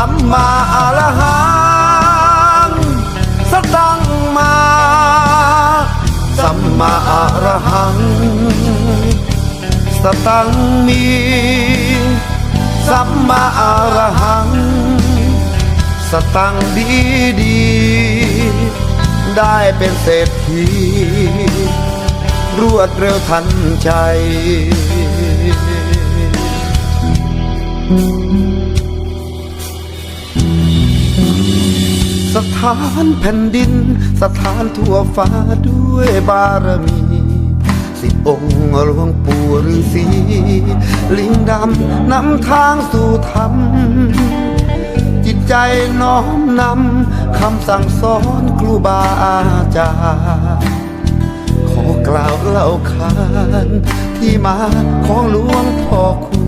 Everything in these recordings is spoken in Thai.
สัมมาอรหังสตังมา สัมมาอรหัง สตังมี สัมมาอรหัง สตังดีดี ได้เป็นเศรษฐีรวดเร็วทันใจ ถานแผ่นดิน สถานทั่วฟ้าด้วยบารมีสิบองค์หลวงปู่ฤาษีลิงดำนำทางสู่ธรรม จิตใจน้อมนำคำสั่งสอนครูบาอาจารย์ขอกล่าวเล่าขานที่มาของหลวงพ่อครู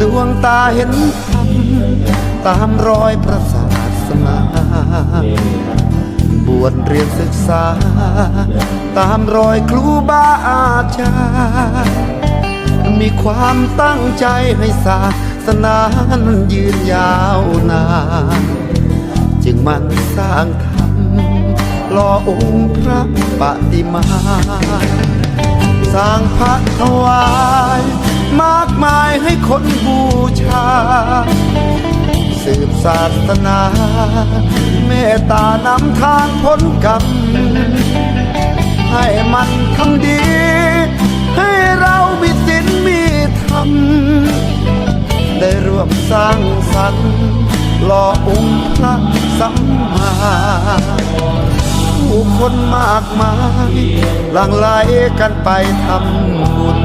ดวงตาเห็นธรรมตามรอยพระศา นา บวชเรียนศึกษา ตามรอยครูบาอาจารย์มีความตั้งใจให้ศาสนานั้นยืนยาวนาน จึงมันสร้างธรรมรอองค์พระปฏิมา สร้างพระถวาย มากมายให้คนบูชา สืบศาสนา เมตตานำทางพ้นกรรมให้มันทำดี ให้เรามีศีลมีธรรม ได้ร่วมสร้างสรรค์หล่อองค์พระสัมมาผู้คนมากมายหลั่งไหลกันไปทำบุญ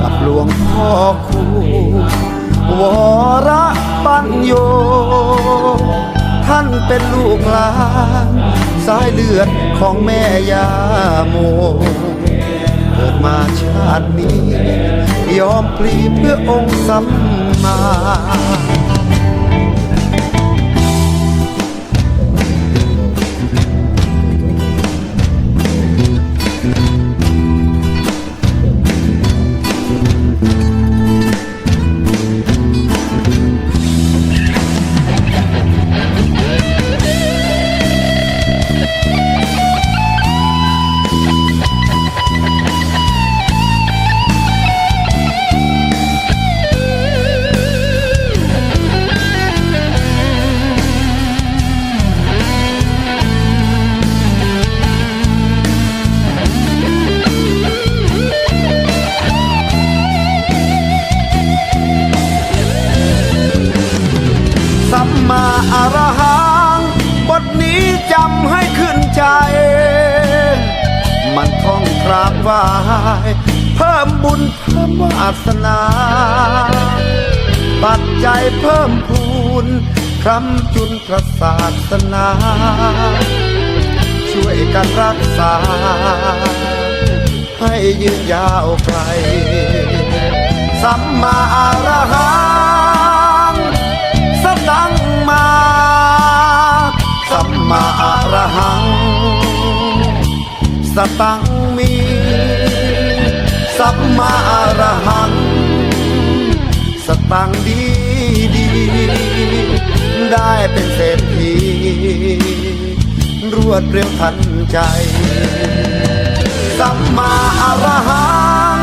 กับหลวงพ่อคูวร โย ท่านเป็นลูกหลานสายเลือดของแม่ยาโม เกิดมาชาตินี้ ยอมพลีเพื่อองค์สัมมา วายเพิ่มบุญเพิ่มวาสนา ปัจจัยเพิ่มพูนคำจุนพระศาสนา ช่วยกันรักษา ให้ยืนยาวไกล สัมมาอารหังสตังมาสัมมาอารหังสตังมี สัมมาอรหัง สตังดีดี ได้เป็นเศรษฐีรวดเร็วทันใจ สัมมาอรหัง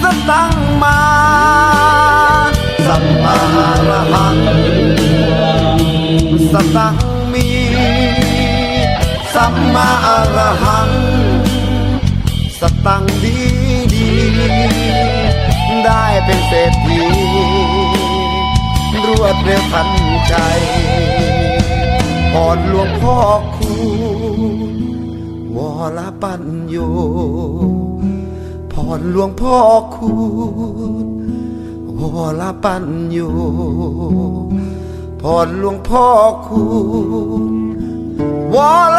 สตังมา สัมมาอรหัง สตังมี สัมมาอรหัง สตังดีดี ได้เป็นเศรษฐีรวดเร็วทันใจก่อนหลวงพ่อคูวรปัญโยพรหลวงพ่อคุณวรปัญโยพรหลวงพ่อคุณวร